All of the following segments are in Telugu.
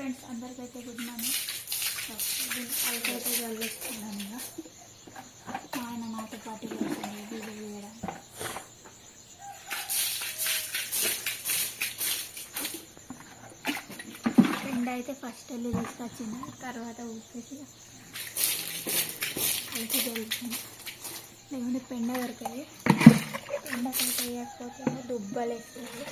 ఫ్రెండ్స్ అందరికైతే గుడ్ మార్నింగ్ వాళ్ళకైతే వెళ్ళొస్తున్నాను ఇక. మా ఆయన నాతో పాటు వెళ్తుంది వీడియో వేయడం ఫ్రెండ్ అయితే ఫస్ట్ వెళ్ళి తీసుకొచ్చింది తర్వాత ఊపేసి కలిసి వెళ్తుంది లేకుంటే పెండ దొరకదు. పెండ కంటే వేయకపోతే దుబ్బలు వేస్తుంది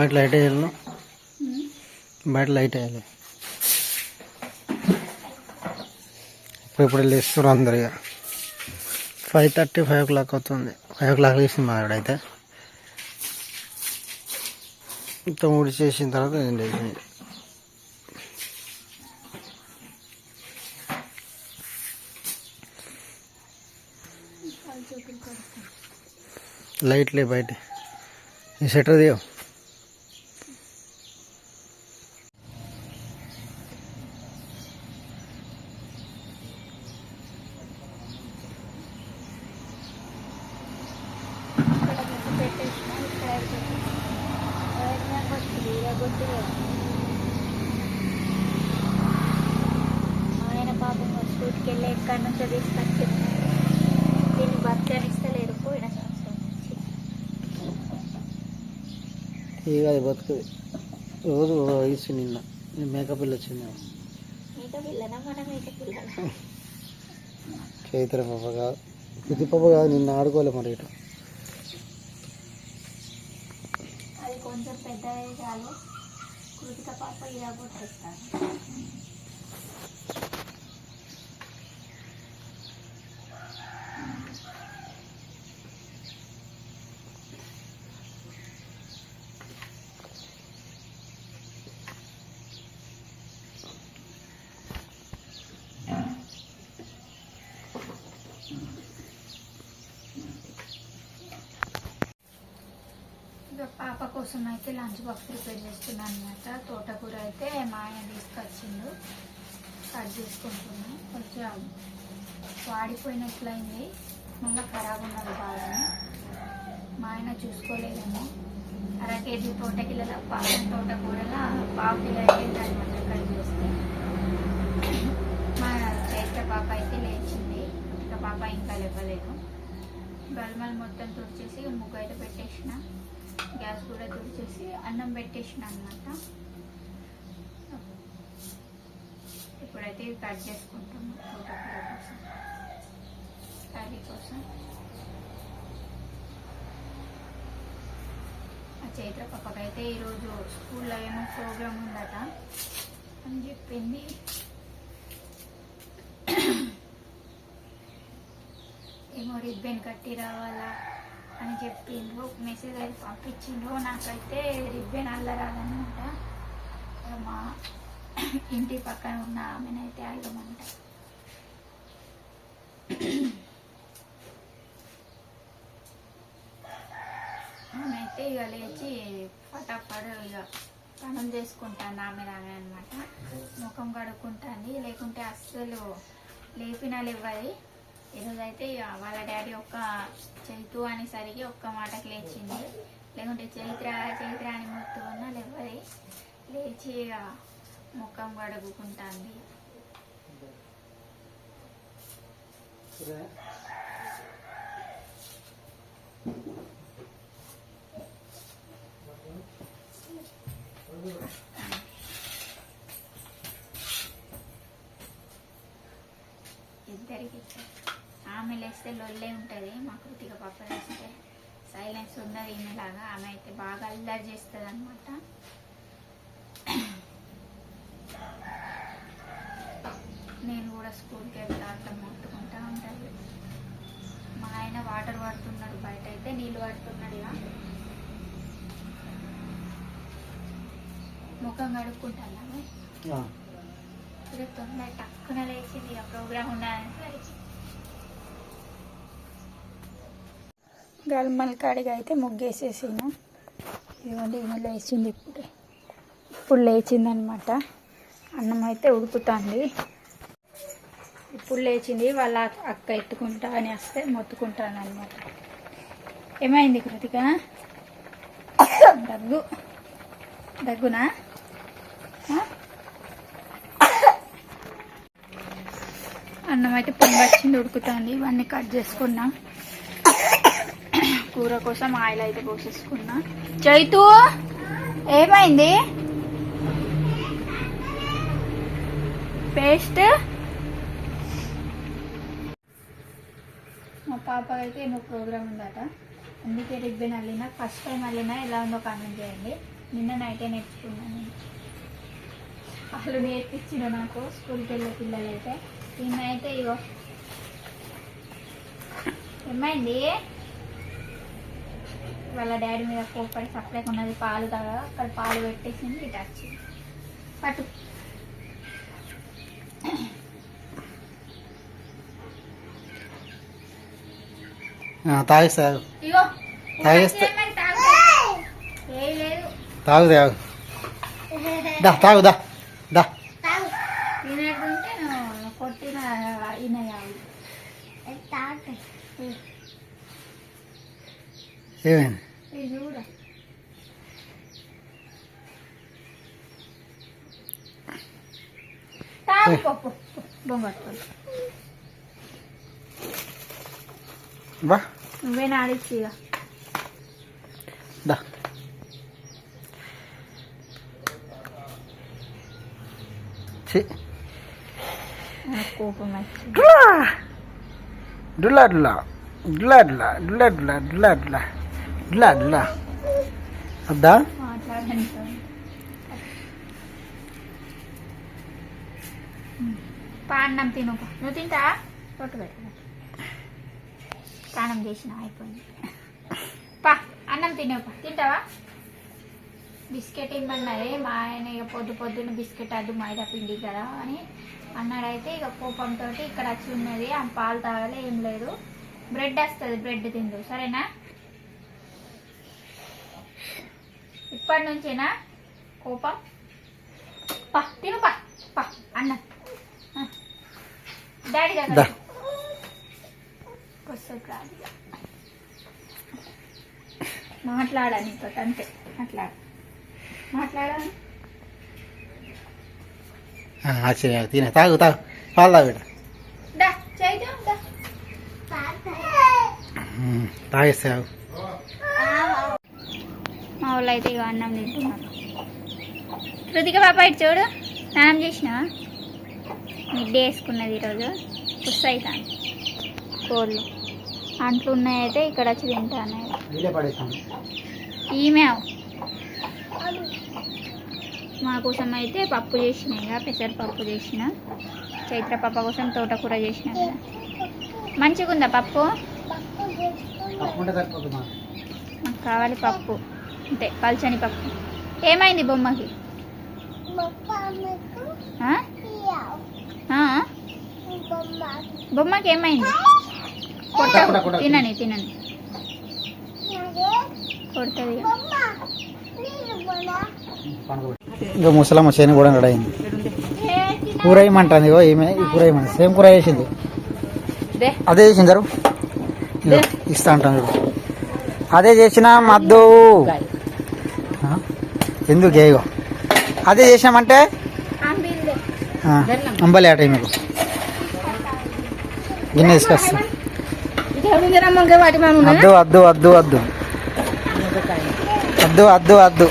బయట లైట్ వేయాలి. బయట లైట్ వేయాలి. ఇప్పుడు ఇప్పుడు లేస్తున్నారు అందరు ఇక. Five thirty five o'clock అవుతుంది. ఫైవ్ ఓ క్లాక్ లేచింది మారాడైతే తొమ్మిది చేసిన తర్వాత నేను లేచింది. లైట్లే బయట. ఈ షటర్ దియో ఇక్కడ ముగ్గు పెట్టేసిన ఇక్కడ అయిపోయింది. ఎవరైనా కొట్టుడు, ఇలా కొట్టుడు కదా. మా ఆయన పాపం ఎక్కడి నుంచో తీసుకొచ్చి దీన్ని బతకనిస్తలేరు పోయిన సంవత్సరం ఇక అది బతుకుది. రోజు వయసు నిన్న. మేకప్ పిల్ల వచ్చింది. మన చైత్ర పాప కాదు ఇది పాప కాదు నిన్న ఆడుకోలే మరి ఇటు. అది కొంచెం చాలు కృతిక పాప ఇలా కొట్టేస్తాను ఇక పాప కోసం అయితే లంచ్ బాక్స్ ప్రిపేర్ చేస్తున్నాను అనమాట తోటకూర అయితే మా ఆయన తీసుకొచ్చిండు. కట్ చేసుకుంటున్నాను కొంచెం వాడిపోయినట్లయింది. మళ్ళీ ఖరాబ్ ఉన్నది బాగానే మా ఆయన చూసుకోలేదేమో. అర కేజీ తోటకిల పాపం తోటకూరలో పావు కిలో అయితే కట్ చేస్తే. మా చైత్ర పాప అయితే లేచింది. ఇంకా పాప ఇంకా లేవలేదు. గల్మల్ మొత్తం తుడిచేసి ముగ్గు అయితే పెట్టేసిన. గ్యాస్ కూడా తుడిచేసి అన్నం పెట్టేసిన అనమాట ఇప్పుడైతే ఇవి కట్ చేసుకుంటాము తోటకూర కోసం కర్రీ కోసం. ఆ చైత్ర పక్కకైతే ఈరోజు స్కూల్లో ఏమో ప్రోగ్రామ్ ఉందట అని చెప్పింది. ఏమో రిబ్బన్ కట్టి రావాలా? అని చెప్పిండ్రు. మెసేజ్ అయితే పంపించిండ్రు. నాకైతే రిబ్బన్ అల్లరాలన్నమాట మా ఇంటి పక్కన ఉన్న ఆమెనైతే అల్లమంట ఆమె ఇక లేచి పటాపడు ఇక పనులు చేసుకుంటాను ఆమె రామె అనమాట ముఖం కడుక్కుంటాను లేకుంటే అస్సలు లేపినాలు ఇవ్వాలి ఈరోజు అయితే ఇక వాళ్ళ డాడీ ఒక్క చైతు అనేసరికి ఒక్క మాటకి లేచింది. లేకుంటే చైత్ర చైత్ర అని మొత్తం ఉన్న లేవది లేచి ముఖం కడుక్కుంటాంది. లొల్లే ఉంటుంది. మా కృతిక పాప లేస్తే సైలెన్స్ ఉండదు ఈమెలాగా. ఆమె అయితే బాగా అల్లరి చేస్తుంది అనమాట నేను కూడా స్కూల్కి వెళ్తా అట్లా ముట్టుకుంటా ఉంటాను. మా ఆయన వాటర్ పడుతున్నాడు బయట అయితే నీళ్ళు పడుతున్నాడు ఇక. ముఖం కడుక్కుంటాను. ఇక తొందర టక్కున లేచింది. ఇక ప్రోగ్రామ్ ఉండాలని గల్మల్ కాడిగా అయితే ముగ్గేసేసాను. ఇదిగోండి ఈమె లేచింది ఇప్పుడే. ఇప్పుడు లేచిందనమాట. అన్నం అయితే ఉడుకుతుంది. ఇప్పుడు లేచింది వాళ్ళ అక్క ఎత్తుకుంటా అని వస్తే మొత్తుకుంటాను అనమాట ఏమైంది కృతిక? దగ్గు. దగ్గునా? అన్నం అయితే పొంగచ్చింది ఉడుకుతుంది. ఇవన్నీ కట్ చేసుకున్నాం. కూర కోసం ఆయిల్ అయితే పోసేసుకున్నా. చైతు ఏమైంది? పేస్ట్. మా పాపకి అయితే ఏమో ప్రోగ్రామ్ ఉందట. అందుకే రిబ్బన్ అల్లినా ఫస్ట్ టైం అల్లినా ఎలా ఉందో కామెంట్ చేయండి. నిన్న నైటే నేర్చుకున్నాను వాళ్ళు నేర్పించిన నాకు స్కూల్కి వెళ్ళే పిల్లలైతే. నిన్నైతే అయితే ఇగో. ఏమైంది? వాళ్ళ డాడీ మీద కోపడి సప్లై ఉన్నది పాలు తాగా అక్కడ పాలు పెట్టేసింది ఇటు వచ్చింది. పట్టు. తాగేస్తే- ఏమని తాగు. తాగు దా దా తినేటుంటే నువ్వు కొట్టిన అయినాయి తాగుతాయి ఏమైంది ఇది చూడ తాగు పప్పు బొంగట్టుకోండి బా నువ్వే నాడిచ్చి ఇక దా చి నాకు కోపం వచ్చింది డులా డులా డులా డులా డులా డులా డులా డులా డులా డులా అద్దా పా అన్నం తిను. నువ్వు తింటా? రొట్టు పెట్టు స్నానం చేసిన అయిపోయింది. పా అన్నం తినేవు తింటావా? బిస్కెట్ ఇమ్మన్నది మా ఆయన ఇక పొద్దు పొద్దున్న బిస్కెట్ అద్దు మైదా పిండి కదా అని అన్నాడైతే ఇక కోపంతో ఇక్కడ వచ్చి ఉన్నది. ఆ పాలు తాగలే ఏం లేదు. బ్రెడ్ వస్తుంది బ్రెడ్ తిందు. సరేనా? ఇప్పటి నుంచేనా కోపం? పా తిను పా పా అన్న. డాడీ దగ్గర. మాట్లాడాలి నీతో అంతే. మాట్లాడు. మాట్లాడాలి ఆశ్చర్య తినే తాగు తాగు. పాలు తాగు తాగిస్తావు వాళ్ళు అయితే ఇక అన్నం తింటున్నారు. కృతిక పాప ఇటు చూడు స్నానం చేసినావా మిడ్ వేసుకున్నది ఈరోజు పుస్ అవుతాను కోళ్ళు. అంట్లు ఉన్నాయైతే ఇక్కడ వచ్చి తింటాను ఈమె మా కోసం అయితే పప్పు చేసిన ఇక పెసరపప్పు చేసిన. చైత్ర పప్ప కోసం తోటకూర చేసిన కదా మంచిగా ఉందా పప్పు మాకు కావాలి పప్పు. అంతే పల్చని పప్పు. ఏమైంది బొమ్మకి? బొమ్మకి ఏమైంది? కొట్ట. తినని తినని కొడుతుంది. ఇంకా ముసలమ్మ చేను కూడా రెడీ అయింది. కూర వేయమంటుంది ఈ కూర వేయమంది సేమ్ కూర వేసింది అదే చేసింది గారు ఇగో ఇస్తా అంటాను. అదే చేసిన మద్దు? ఎందుకు ఏగో అదే చేసామంటే అంబలే ఆట మీకు గిన్నె తీసుకొస్తాం. వద్దు వద్దు వద్దు వద్దు వద్దు వద్దు వద్దు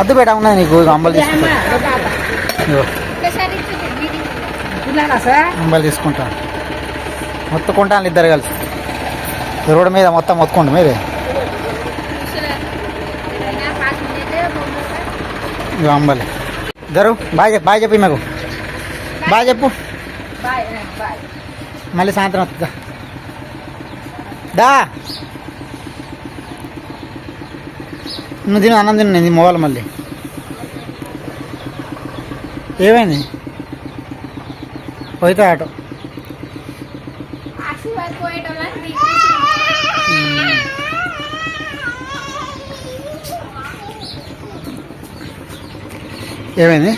అద్దు పెట్టా ఉన్నాయి నీకు అంబలు తీసుకుంటా. అంబలు తీసుకుంటాను మొత్తుకుంటాను ఇద్దరు కలిసి. రోడ్డు మీద మొత్తం మొత్తుకుంటాం మీరే అంబలి ఇద్దరు బాయ్ చెప్పు బాయ్ చెప్పు మాకు బాయ్ చెప్పు. మళ్ళీ సాయంత్రం వస్తుందా దా. నువ్వు తిను అన్నం తిను నేను మొబైల్ మళ్ళీ. ఏమైంది? పోయితే ఆటో ఏమైంది?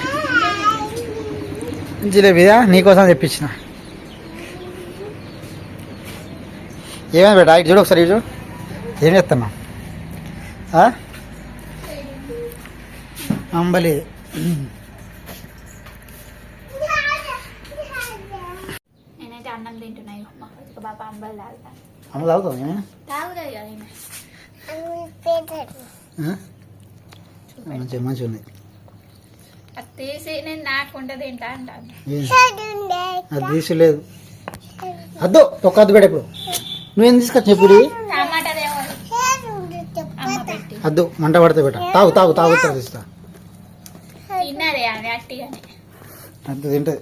జిలేబీదా నీకోసం తెప్పించిన. ఏమైంది బేటా? ఇటు చూడు ఒకసారి ఇటు చూడు. ఏం చేస్తున్నావు? ఆ? అంబలి. నేనైతే అన్నం తింటున్నాయి మా కొడుకు బాబా అంబలు తాగుతా. అమ్మ తాగుతావు ఏమే? తాగుతుంది కదా ఈమె. ఆ? మంచిగా మంచిగా ఉంది. అది తీసి నేను అంటాను. ఏం? అది అద్దు అద్దు పెట్ట ఇప్పుడు. నువ్వేం తీసుకొచ్చి? టమాటా అమ్మ పెట్టి. అద్దు మంట పడితే పెట్ట. తాగు తాగు తాగు తీస్తా. తిన్నదే అది అట్టిగానే. అంత తింటది.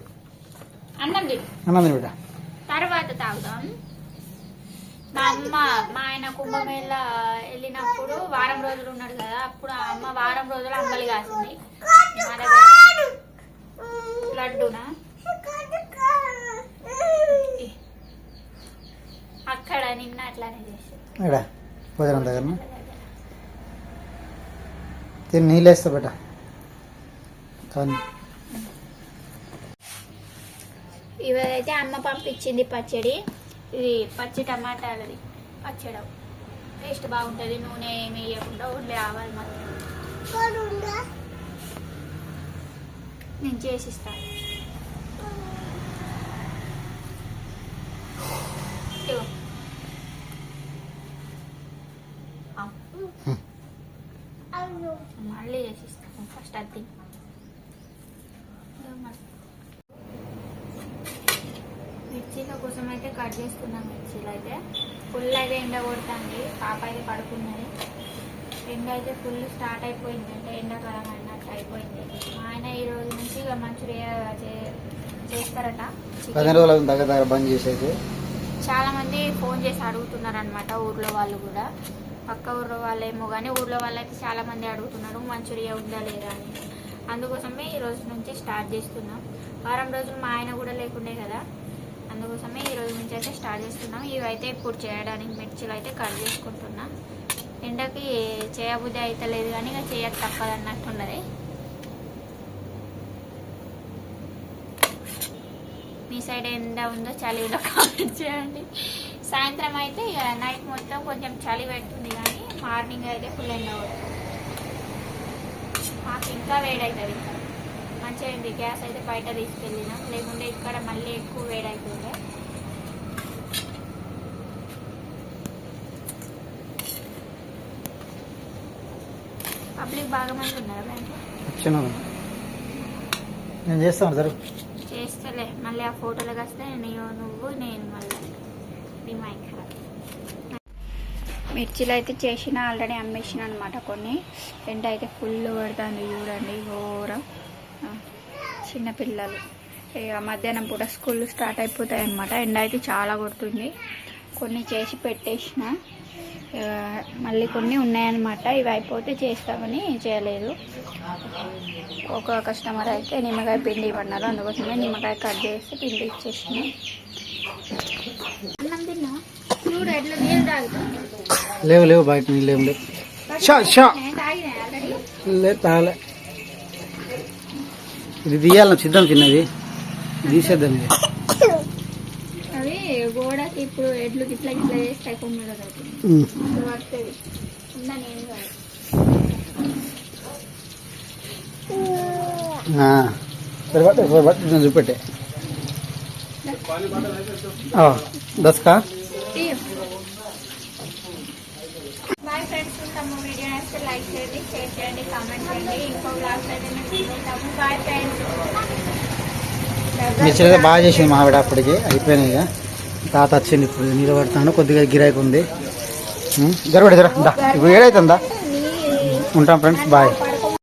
అన్నం తిను. అన్నది బిడ్డ మా అమ్మ మా ఆయన కుంభమేళ వెళ్ళినప్పుడు వారం రోజులు ఉన్నాడు కదా అప్పుడు ఆ అమ్మ వారం రోజులు అంబలి కాసింది. లడ్డునా? అక్కడ నిన్న అట్లానే చేసి తిని నీళ్ళు వేస్తా బిడ్డ కానీ ఇవైతే అమ్మ పంపించింది పచ్చడి. ఇది పచ్చి టమాటాలది పచ్చడి. టేస్ట్ బాగుంటుంది నూనె ఏమి వేయకుండా ఉండే ఆవాలి మాత్రం. నేను చేసిస్తాను ఇదిగో. ఆ. మళ్ళీ చేసిస్తాను ఫస్ట్ అది తిను. ఇదిగో మరి. మిర్చీల కోసం అయితే కట్ చేసుకున్నాం మిర్చీలు అయితే. ఫుల్ అయితే ఎండ కొడుతుంది. పాప అయితే పడుకున్నది. ఎండ అయితే ఫుల్ స్టార్ట్ అయిపోయింది. అంటే ఎండాకాలం అన్నట్టు అయిపోయింది. మా ఆయన ఈ రోజు నుంచి ఇక మంచూరియా చే- చేస్తారట. చాలా మంది ఫోన్ చేసి అడుగుతున్నారు అనమాట ఊర్లో వాళ్ళు కూడా. పక్క ఊర్లో వాళ్ళేమో కానీ ఊర్లో వాళ్ళు అయితే చాలా మంది అడుగుతున్నారు మంచూరియా ఉందా లేదా అని. అందుకోసమే ఈ రోజు నుంచి స్టార్ట్ చేస్తున్నాం. వారం రోజులు మా ఆయన కూడా లేకుండే కదా. అందుకోసమే ఈ రోజు నుంచి అయితే స్టార్ట్ చేస్తున్నాం. ఇవైతే ఇప్పుడు చేయడానికి మిర్చిలు అయితే కట్ చేసుకుంటున్నా. ఎండకి చేయబుద్ధి అయితే లేదు కానీ ఇక చేయక తప్పదు అన్నట్టున్నది మీ సైడ్ ఎంత ఉందో చలి ఉందో కామెంట్ చేయండి. సాయంత్రం అయితే ఇక నైట్ మొత్తం కొంచెం చలి పెడుతుంది కానీ మార్నింగ్ అయితే ఫుల్ ఎండ కొడుతుంది. మాకు ఇంకా వేడవుతుంది ఇంకా మంచిగా ఉంది. గ్యాస్ అయితే బయట తీసుకెళ్ళినాం. లేకుంటే ఇక్కడ మళ్ళీ ఎక్కువ వేడవుతుండే పబ్లిక్ బాగా మంది ఉన్నారు వచ్చిన నేను. చేస్తాను సరే. చేస్తలే. మళ్ళీ ఆ ఫోటోలకు వస్తే నేను నువ్వు నేను మళ్ళీ. మిర్చిలు అయితే చేసిన ఆల్రెడీ అమ్మేసిన అనమాట కొన్ని. ఎండ అయితే ఫుల్ పడుతుంది చూడండి ఘోరం. చిన్నపిల్లలు ఇక మధ్యాహ్నం పూట స్కూల్ స్టార్ట్ అయిపోతాయి అనమాట ఎండ అయితే చాలా కొడుతుంది. కొన్ని చేసి పెట్టేసిన. ఇక మళ్ళీ కొన్ని ఉన్నాయన్నమాట. ఇవి అయిపోతే చేస్తామని చేయలేదు. ఒక కస్టమర్ అయితే నిమ్మకాయ పిండి ఇవ్వన్నారు. అందుకోసమే నిమ్మకాయ కట్ చేసి పిండి ఇచ్చేసిన. అన్నం తిన్నా? చూడు ఎట్లా నీళ్ళు తాగుతా? లేవు లేవు బయట నీళ్ళు లేవు. షా షా. నేను తాగినా ఆల్రెడీ? లే తాగలే. ఇది తీయాలి సిద్ధం చిన్నది. తీసేద్దాం ఇది అవి గోడకి ఇప్పుడు ఎడ్లు పడుతుంది కాదు. చూపెట్టే. దస్కా బాయ్ ఫ్రెండ్స్ ఉంటాము వీడియో నచ్చితే లైక్ చేయండి షేర్ చేయండి కామెంట్ చేయండి. ఇంకో బ్లాగ్స్ అయితే మేము చూస్తాము బాయ్ ఫ్రెండ్స్ మీ చెల్లె బాగా చేసింది మా ఆవిడ అప్పటికి. అయిపోయినాయి ఇక. తాత వచ్చింది ఇప్పుడు నిలబడతాను. కొద్దిగా గిరాకీ ఉంది. ఉమ్, జరగడు జర ఇప్పుడు ఏడైతుందా? ఉంటాం ఫ్రెండ్స్ బాయ్